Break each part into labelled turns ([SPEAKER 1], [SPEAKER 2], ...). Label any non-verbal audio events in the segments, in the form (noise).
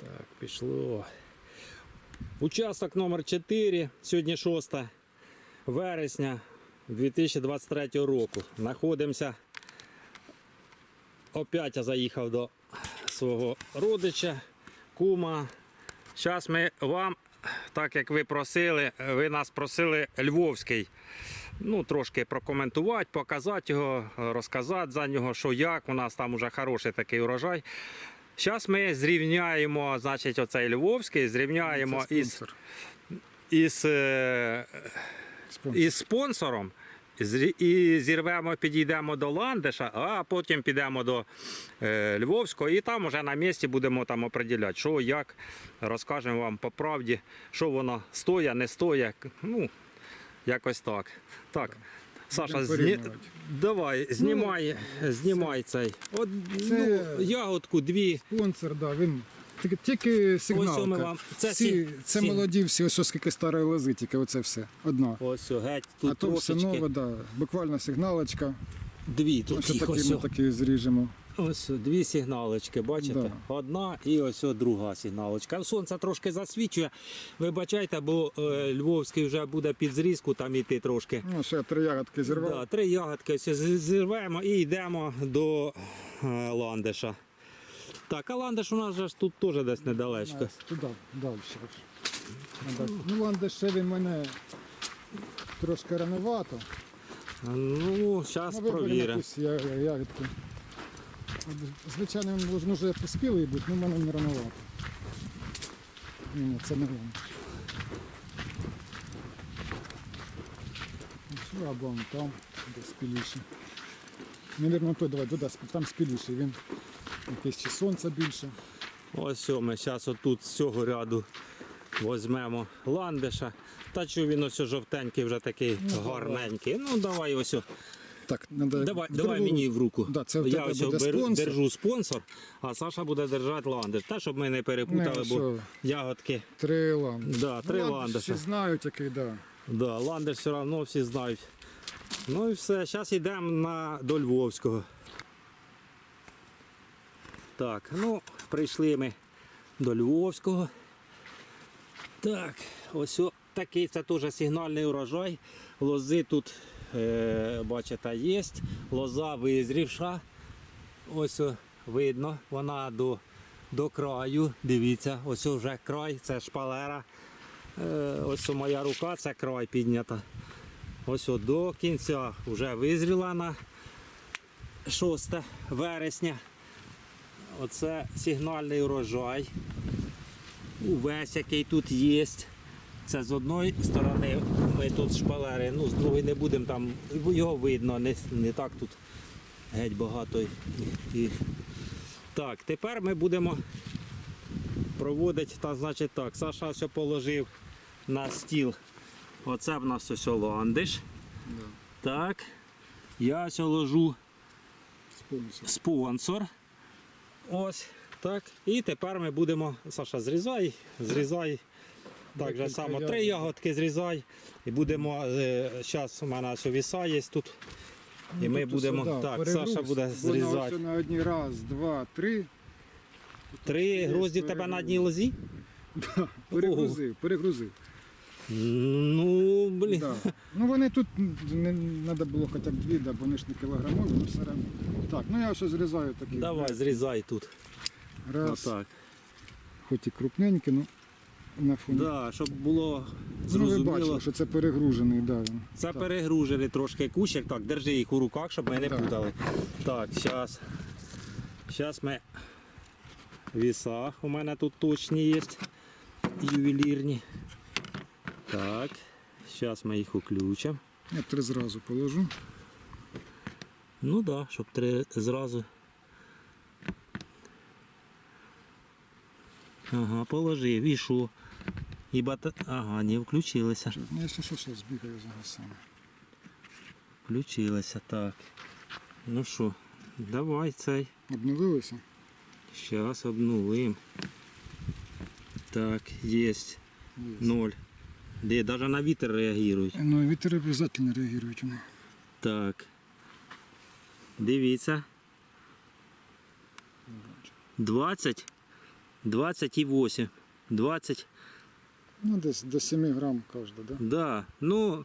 [SPEAKER 1] Так, пішло. Участок номер 4, сьогодні 6 вересня 2023 року. Знаходимося. Опять я заїхав до свого родича, кума. Зараз ми вам, так як ви просили, ви нас просили Львовський. Ну, трошки прокоментувати, показати його, розказати за нього, що як. У нас там уже хороший такий урожай. Зараз ми зрівняємо, значить, оцей Львовський, зрівняємо
[SPEAKER 2] Це
[SPEAKER 1] із, із, е,
[SPEAKER 2] Спонсор.
[SPEAKER 1] із спонсором. І зірвемо, підійдемо до Ландиша, а потім підемо до е, Львовського, і там вже на місці будемо там определяти, що, як, розкажемо вам по правді, що воно стоїть, не стоїть. Ну, якось так. Так. Саша, зні... давай, знімай, знімай цей. От,
[SPEAKER 2] Це-
[SPEAKER 1] ну, ягодку, дві.
[SPEAKER 2] Спонсор, да, він тільки, тільки сигналка.
[SPEAKER 1] ми вам- це
[SPEAKER 2] всі,
[SPEAKER 1] сі-
[SPEAKER 2] це
[SPEAKER 1] сі-
[SPEAKER 2] молоді всі, ось скільки старої лози, тільки оце все. Одна.
[SPEAKER 1] Ось о, геть, тут
[SPEAKER 2] а то все нове, да. буквально сигналочка.
[SPEAKER 1] Дві, тут
[SPEAKER 2] Ось
[SPEAKER 1] їх
[SPEAKER 2] такі
[SPEAKER 1] ось.
[SPEAKER 2] ми
[SPEAKER 1] о.
[SPEAKER 2] такі зріжемо.
[SPEAKER 1] Ось дві сигналочки, бачите?
[SPEAKER 2] Да.
[SPEAKER 1] Одна і ось друга сигналочка. Сонце трошки засвічує. Вибачайте, бо е, Львовський вже буде під зрізку там іти трошки.
[SPEAKER 2] Ну, ще три ягодки зірвав.
[SPEAKER 1] Да, три ягодки ось зірвемо і йдемо до е, ландиша. Так, а ландиш у нас же ж тут теж десь недалечко.
[SPEAKER 2] Туди, далі. Ну, ладно, ще він мене трошки рановато.
[SPEAKER 1] Ну, зараз
[SPEAKER 2] Ну,
[SPEAKER 1] провіримо.
[SPEAKER 2] якусь я- я- ягідку. Звичайно, він може вже поспілий бути, але в мене не рановато. Ні, ні, це не він. Ось, Або он там, де спіліший. Навірно, той давай туди, там спіліший. Він якесь чи сонця більше.
[SPEAKER 1] Ось о, ми зараз отут з цього ряду візьмемо ландиша. Та що він ось жовтенький, вже такий гарненький. Ну давай ось.
[SPEAKER 2] Так, надо
[SPEAKER 1] Давай, давай
[SPEAKER 2] другу-
[SPEAKER 1] мені в руку.
[SPEAKER 2] Да, це в
[SPEAKER 1] Я
[SPEAKER 2] тебе
[SPEAKER 1] ось
[SPEAKER 2] буде
[SPEAKER 1] беру,
[SPEAKER 2] спонсор.
[SPEAKER 1] держу спонсор, а Саша буде держати ландиш. Та, щоб ми не перепутали,
[SPEAKER 2] Не,
[SPEAKER 1] бо
[SPEAKER 2] що?
[SPEAKER 1] ягодки.
[SPEAKER 2] Три ланди.
[SPEAKER 1] Да, три
[SPEAKER 2] Ну. Всі знають, який, да.
[SPEAKER 1] Да, ландиш все одно всі знають. Ну і все, зараз йдемо на, до Львовського. Так, ну, прийшли ми до Львовського. Так, ось о, такий це теж сигнальний урожай. Лози тут, бачите, є. Лоза визрівша. Ось видно, вона до, до краю. Дивіться, ось вже край, це шпалера. Е, Ось моя рука, це край піднята. Ось до кінця вже визріла на 6 вересня. Оце сигнальний урожай. Увесь, який тут є. Це з одної сторони ми тут шпалери, ну з другої не будемо там, його видно, не, не так тут геть багато. І. Так, тепер ми будемо проводити, та, значить так, Саша все положив на стіл. Оце в нас ось ландиш. Так. Я ось ложу
[SPEAKER 2] Спонсор.
[SPEAKER 1] спонсор. Ось. Так. І тепер ми будемо. Саша, зрізай, зрізай. Так же само три ягодки зрізай. І будемо. Зараз у мене ось віса є тут. І ми
[SPEAKER 2] Тут
[SPEAKER 1] будемо. Так. Саша буде зрізати.
[SPEAKER 2] ось на одній раз, два, три.
[SPEAKER 1] Три
[SPEAKER 2] є
[SPEAKER 1] грозді в тебе на одній лозі?
[SPEAKER 2] Перегрузив, перегрузив.
[SPEAKER 1] Ну, блін.
[SPEAKER 2] Да. Ну вони тут не треба було хоча б дві, да, бо вони ж не кілограмові, але все одно. Так, ну я ще зрізаю такі.
[SPEAKER 1] Давай, зрізай тут.
[SPEAKER 2] Раз,
[SPEAKER 1] Отак.
[SPEAKER 2] хоч і крупненькі, ну на фоні.
[SPEAKER 1] Да, щоб було
[SPEAKER 2] ну ви
[SPEAKER 1] зрозуміло.
[SPEAKER 2] бачили, що це перегружений, да, він.
[SPEAKER 1] Це
[SPEAKER 2] Так.
[SPEAKER 1] перегружений трошки кущик. Так, держи їх у руках, щоб ми не
[SPEAKER 2] Так.
[SPEAKER 1] путали. Так, зараз. Зараз ми віса. У мене тут точні є. Ювелірні. Так. Зараз ми їх уключимо.
[SPEAKER 2] Я три зразу положу.
[SPEAKER 1] Ну так, да, щоб три зразу. Ага, положив. І що? І бата... Ага, не включилися.
[SPEAKER 2] Ну, я ще що, що збігаю зараз сам.
[SPEAKER 1] Включилися, так. Ну що, давай цей.
[SPEAKER 2] Обновилися?
[SPEAKER 1] Сейчас обнулим. Так, есть. Ноль. Де даже на вітер реагують.
[SPEAKER 2] Ну, вітер обов'язково реагують вони.
[SPEAKER 1] Так. Дивіться. 20. 28. 20.
[SPEAKER 2] Ну, десь до 7 грам кожна, да?
[SPEAKER 1] Да. Ну,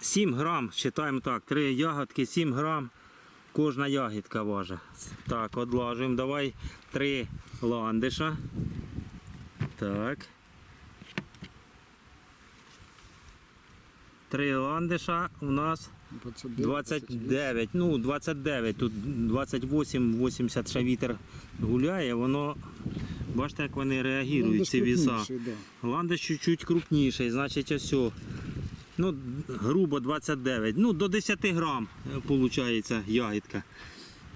[SPEAKER 1] 7 грам, вважаємо так, 3 ягодки, 7 грам. Кожна ягідка важить. Так, одлажуємо. Давай 3 ландиша. Так. 3 ландиша у нас
[SPEAKER 2] 29.
[SPEAKER 1] 29, ну 29, тут 28, 80 ще вітер гуляє, воно, бачите, як вони реагують, ці віса.
[SPEAKER 2] Да.
[SPEAKER 1] Ландиш чуть-чуть крупніший, значить ось. Ну, грубо 29. Ну, до 10 грам виходить ягідка.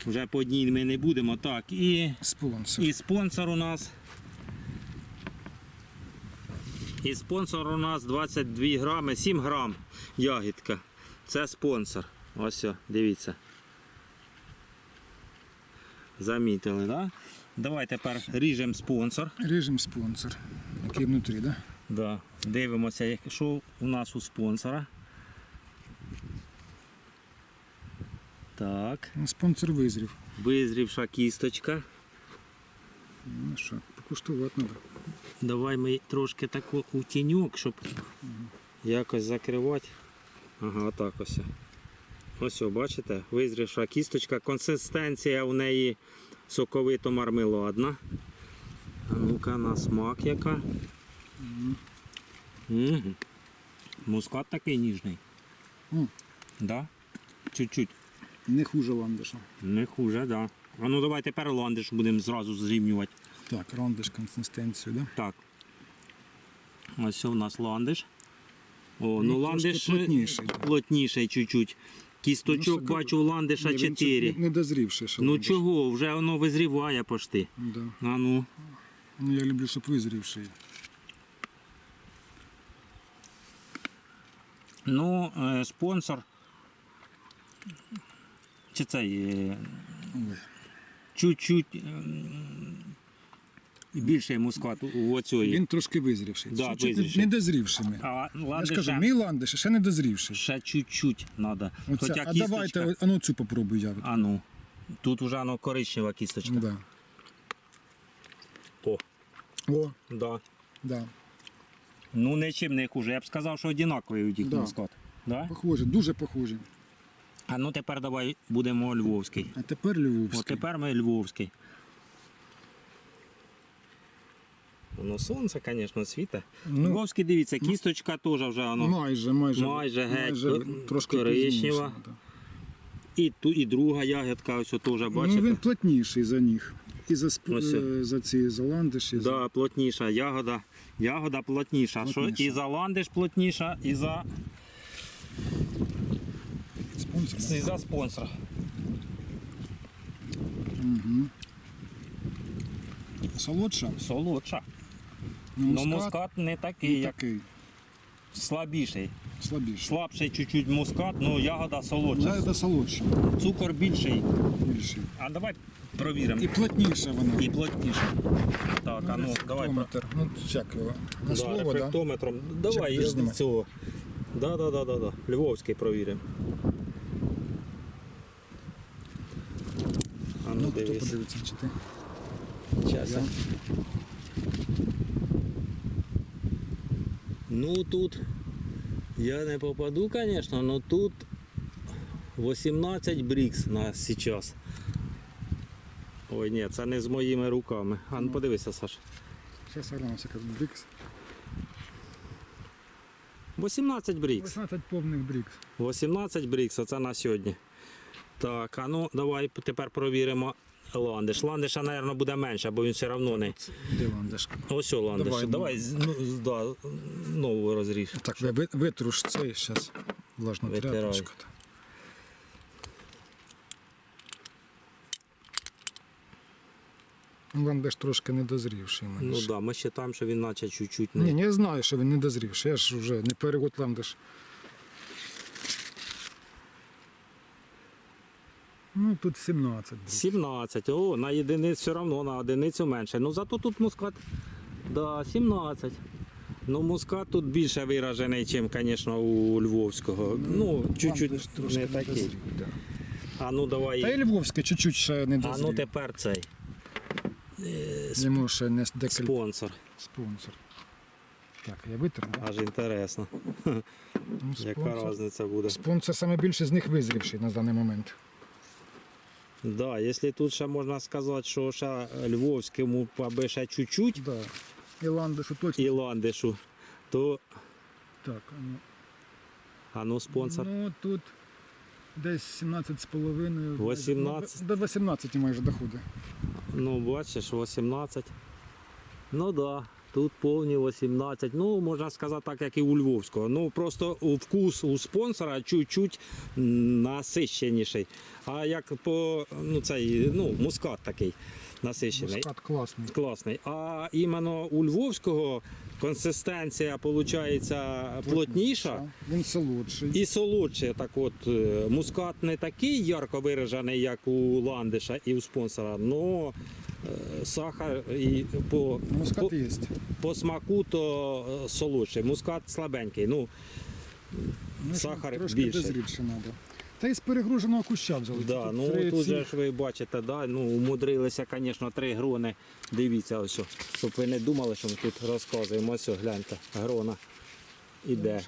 [SPEAKER 1] Вже по одній ми не будемо. Так, і,
[SPEAKER 2] Спонсор.
[SPEAKER 1] і спонсор у нас. І спонсор у нас 22 грами, 7 грам ягідка. Це спонсор. Ось, дивіться. Замітили, так? Да? Давай тепер ріжемо спонсор.
[SPEAKER 2] Режим спонсор. Який внутрі, да?
[SPEAKER 1] Да. Дивимося, що у нас у спонсора. Так,
[SPEAKER 2] Спонсор визрів.
[SPEAKER 1] визрівша кісточка.
[SPEAKER 2] Ну що, покуштувати треба.
[SPEAKER 1] Давай ми трошки таку у тіньок, щоб якось закривати. Ага, отак ось. Ось, бачите, визрівша кісточка. Консистенція у неї соковито мармеладна. А ну-ка на смак яка. Мгм. Мускат такий ніжний.
[SPEAKER 2] М.
[SPEAKER 1] Да? Чуть-чуть.
[SPEAKER 2] Не хуже ландиша.
[SPEAKER 1] Не хуже, да. А ну давай тепер ландиш будемо зразу зрівнювати.
[SPEAKER 2] Так, рандиш консистенцію, да?
[SPEAKER 1] Так. Ось у нас ландиш. О, ну,
[SPEAKER 2] Ну,
[SPEAKER 1] ландиш
[SPEAKER 2] плотніший.
[SPEAKER 1] плотніший чуть-чуть. Кісточок
[SPEAKER 2] Ну,
[SPEAKER 1] бачу ландиша
[SPEAKER 2] Ні,
[SPEAKER 1] 4.
[SPEAKER 2] чуть Не дозрівший ще
[SPEAKER 1] Ну
[SPEAKER 2] ландиш.
[SPEAKER 1] чого, вже воно визріває пошти.
[SPEAKER 2] Да.
[SPEAKER 1] А ну.
[SPEAKER 2] Ну, я люблю, щоб визрівший.
[SPEAKER 1] Ну, е, спонсор. Чи цей. е,
[SPEAKER 2] Ой.
[SPEAKER 1] Чуть-чуть ем, більший мускат у- у оцьої.
[SPEAKER 2] Він трошки визрівший.
[SPEAKER 1] Да,
[SPEAKER 2] Чуть-чуть не-
[SPEAKER 1] визрівший.
[SPEAKER 2] Не дозрівший ми.
[SPEAKER 1] А
[SPEAKER 2] Я ж кажу,
[SPEAKER 1] ще,
[SPEAKER 2] мій ландиш ще не дозрівший.
[SPEAKER 1] ще чуть-чуть треба.
[SPEAKER 2] Оце.
[SPEAKER 1] Хоча
[SPEAKER 2] А
[SPEAKER 1] кісточка.
[SPEAKER 2] давайте, а ну цю попробуй я.
[SPEAKER 1] А ну. Тут уже воно коричнева кісточка.
[SPEAKER 2] Да.
[SPEAKER 1] О,
[SPEAKER 2] О,
[SPEAKER 1] да.
[SPEAKER 2] да.
[SPEAKER 1] Ну нічим не хуже. Я б сказав, що однаковий у тих
[SPEAKER 2] Да.
[SPEAKER 1] мускат. Да?
[SPEAKER 2] Похоже, дуже похоже.
[SPEAKER 1] А ну тепер давай будемо львовський.
[SPEAKER 2] А тепер Львовський.
[SPEAKER 1] От тепер ми львовський. Ну, сонце, звісно, світе.
[SPEAKER 2] Ну,
[SPEAKER 1] Львовський, дивіться, кісточка теж вже воно.
[SPEAKER 2] майже, майже.
[SPEAKER 1] Майже геть,
[SPEAKER 2] майже трошки
[SPEAKER 1] коричнева. І, ту, і друга ягідка, ось теж,
[SPEAKER 2] Ну, він плотніший за них. І за, сп...
[SPEAKER 1] Ось.
[SPEAKER 2] е, за ці за ландиші. за-
[SPEAKER 1] Да, плотніша ягода. Ягода плотніша. Що
[SPEAKER 2] Плотніша.
[SPEAKER 1] і за ландиш плотніша, і за,
[SPEAKER 2] Спонсор.
[SPEAKER 1] і за спонсора.
[SPEAKER 2] Угу. Солодша.
[SPEAKER 1] Солодша.
[SPEAKER 2] Ну,
[SPEAKER 1] Ну, мускат не
[SPEAKER 2] не
[SPEAKER 1] такий, як
[SPEAKER 2] такий.
[SPEAKER 1] слабіший.
[SPEAKER 2] Слабіший.
[SPEAKER 1] Слабший чуть-чуть мускат, ну ягода солодша.
[SPEAKER 2] Це солодша.
[SPEAKER 1] Цукор більший.
[SPEAKER 2] Більший.
[SPEAKER 1] А давай провіримо.
[SPEAKER 2] І плотніша вона.
[SPEAKER 1] І плотніше. Так, а ну давай.
[SPEAKER 2] Рефлектометр. Ну, як його? На
[SPEAKER 1] Да,
[SPEAKER 2] слово, да?
[SPEAKER 1] рефлектометром. Давай, я
[SPEAKER 2] знімай.
[SPEAKER 1] цього. Да, да, да, да, да. Львовський провіримо. А ну,
[SPEAKER 2] Ну, хто подивиться, чи ти?
[SPEAKER 1] Щас.
[SPEAKER 2] Я.
[SPEAKER 1] Ну тут я не попаду, конечно, но тут 18 брікс на сейчас. Ой, ні, це не з моїми руками. А ну подивися, Саш.
[SPEAKER 2] Зараз глянемося, як брікс.
[SPEAKER 1] 18 брікс.
[SPEAKER 2] 18 повних брікс.
[SPEAKER 1] 18 брікс, оце на сьогодні. Так, а ну давай тепер провіримо ландиш. Ландиша, мабуть, буде менше, бо він все одно не.
[SPEAKER 2] Де ландиш?
[SPEAKER 1] Ось о, ландиш.
[SPEAKER 2] Давай,
[SPEAKER 1] Давай,
[SPEAKER 2] ну.
[SPEAKER 1] да, нову розріж.
[SPEAKER 2] Так, ви- ви- витруш цей зараз. Влажна
[SPEAKER 1] Витирай.
[SPEAKER 2] тряпочка. Ну, Ландиш трошки недозрівший. у мене
[SPEAKER 1] Ну так, да, ми вважаємо, що він наче чуть-чуть не.
[SPEAKER 2] Ні, ні, я знаю, що він недозрівший. Я ж вже не перегод ландиш. Ну, тут 17. брікс.
[SPEAKER 1] 17. О, на єдиницю все одно на одиницю менше. Ну зато тут мускат. Да, 17. Ну, мускат тут більше виражений, ніж, звісно, у Львовського. Ну, чуть-чуть
[SPEAKER 2] трошки
[SPEAKER 1] не такий.
[SPEAKER 2] да.
[SPEAKER 1] А ну давай.
[SPEAKER 2] Та і Львовське чуть-чуть ще не
[SPEAKER 1] А ну тепер цей. Е,
[SPEAKER 2] Йому ще не декілька
[SPEAKER 1] спонсор.
[SPEAKER 2] спонсор. Так, я витер, да?
[SPEAKER 1] Аж інтересно,
[SPEAKER 2] Ну, (laughs)
[SPEAKER 1] яка
[SPEAKER 2] спонсор.
[SPEAKER 1] різниця буде.
[SPEAKER 2] Спонсор саме більше з них визрівший на даний момент.
[SPEAKER 1] Да, якщо тут ще можна сказати, що ще Львовському аби ще чуть-чуть
[SPEAKER 2] Да. І ландишу точно.
[SPEAKER 1] і ландишу, то
[SPEAKER 2] Так, а ну.
[SPEAKER 1] а ну спонсор.
[SPEAKER 2] Ну тут десь 17 з половиною.
[SPEAKER 1] 18.
[SPEAKER 2] До 18 майже доходить.
[SPEAKER 1] Ну, бачиш, 18. Ну так, да, тут повні 18. Ну, можна сказати так, як і у Львовського. Ну, просто вкус у спонсора чуть-чуть насищеніший. А як по ну, цей, ну, мускат такий насищений.
[SPEAKER 2] Мускат класний.
[SPEAKER 1] Класний. А іменно у Львовського консистенція виходить плотніша.
[SPEAKER 2] Він солодший.
[SPEAKER 1] І солодше, так от е, мускат не такий ярко виражений, як у ландиша і у спонсора, але сахар і по,
[SPEAKER 2] Мускат
[SPEAKER 1] по,
[SPEAKER 2] є.
[SPEAKER 1] по смаку то е, солодший. Мускат слабенький. Ну,
[SPEAKER 2] Ну,
[SPEAKER 1] сахар
[SPEAKER 2] трошки
[SPEAKER 1] більший.
[SPEAKER 2] дозрідше треба. Та із перегруженого куща взяли.
[SPEAKER 1] да,
[SPEAKER 2] Тут
[SPEAKER 1] ну
[SPEAKER 2] три
[SPEAKER 1] тут
[SPEAKER 2] ці-
[SPEAKER 1] же ж ви бачите, да, ну, умудрилися, звісно, три грони. Дивіться, ось, щоб ви не думали, що ми тут розказуємо. Ось, гляньте, грона іде.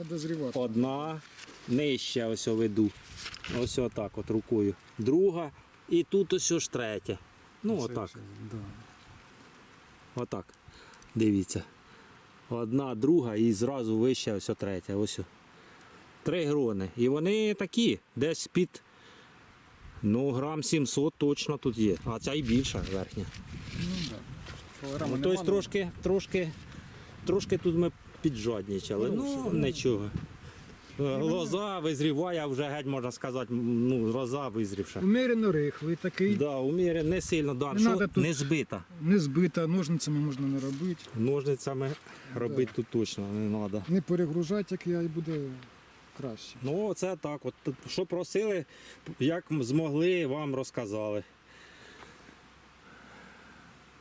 [SPEAKER 1] Одна нижче ось веду. Ось отак от рукою. Друга. І тут ось ж третя. Ну
[SPEAKER 2] Це
[SPEAKER 1] отак.
[SPEAKER 2] вже, Да.
[SPEAKER 1] Отак. Дивіться. Одна, друга і зразу вище ось третя. Ось. Три грони. І вони такі, десь під ну, грам 700 точно тут є. А ця і більша верхня.
[SPEAKER 2] Ну, да.
[SPEAKER 1] Ну, тобто трошки, трошки, трошки тут ми піджаднічали. Ну, нічого. Лоза визріває, вже геть можна сказати, ну, лоза визрівша.
[SPEAKER 2] Умерено рихлий такий.
[SPEAKER 1] Да, уміре не сильно, да,
[SPEAKER 2] Не
[SPEAKER 1] що
[SPEAKER 2] надо тут-
[SPEAKER 1] не збита.
[SPEAKER 2] Не збита, ножницями можна не робити.
[SPEAKER 1] Ножницями робити тут точно не треба.
[SPEAKER 2] Не перегружати, як я, і буде краще.
[SPEAKER 1] Ну, це так. От, що просили, як змогли, вам розказали.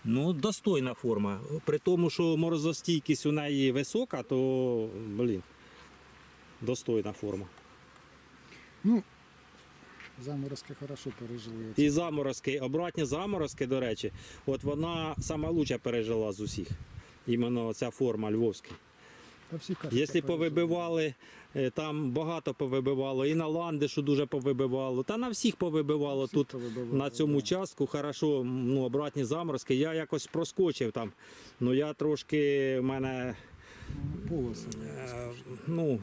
[SPEAKER 1] Ну, достойна форма. При тому, що морозостійкість у неї висока, то, блін, достойна форма.
[SPEAKER 2] Ну, заморозки хорошо пережили.
[SPEAKER 1] І заморозки, обратні заморозки, до речі, от вона сама лучше пережила з усіх. Іменно ця форма львовська. Якщо повибивали, е, там багато повибивало, і на ландишу дуже повибивало, та на всіх повибивало
[SPEAKER 2] Всіх
[SPEAKER 1] тут
[SPEAKER 2] повибивало,
[SPEAKER 1] на цьому
[SPEAKER 2] да.
[SPEAKER 1] частку. Хорошо, ну, обратні заморозки. Я якось проскочив там. Ну я трошки в мене
[SPEAKER 2] Полоси.
[SPEAKER 1] ну,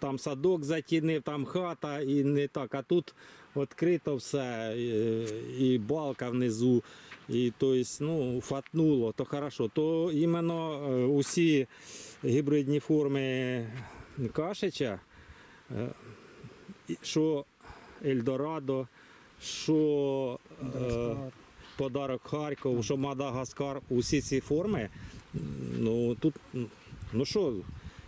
[SPEAKER 1] там садок затінив, там хата і не так. А тут відкрито все, і, і балка внизу. І то есть, ну, фатнуло, то хорошо. То іменно е, усі гібридні форми кашича, е, що Ельдорадо, що е,
[SPEAKER 2] Мадагаскар.
[SPEAKER 1] подарок Харков, що Мадагаскар, усі ці форми, ну тут, ну що,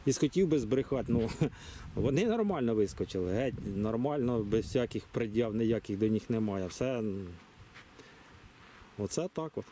[SPEAKER 1] і хотів би збрехати, ну (laughs) вони нормально вискочили, геть, нормально, без всяких пред'яв, ніяких до них немає. Все, оце так от.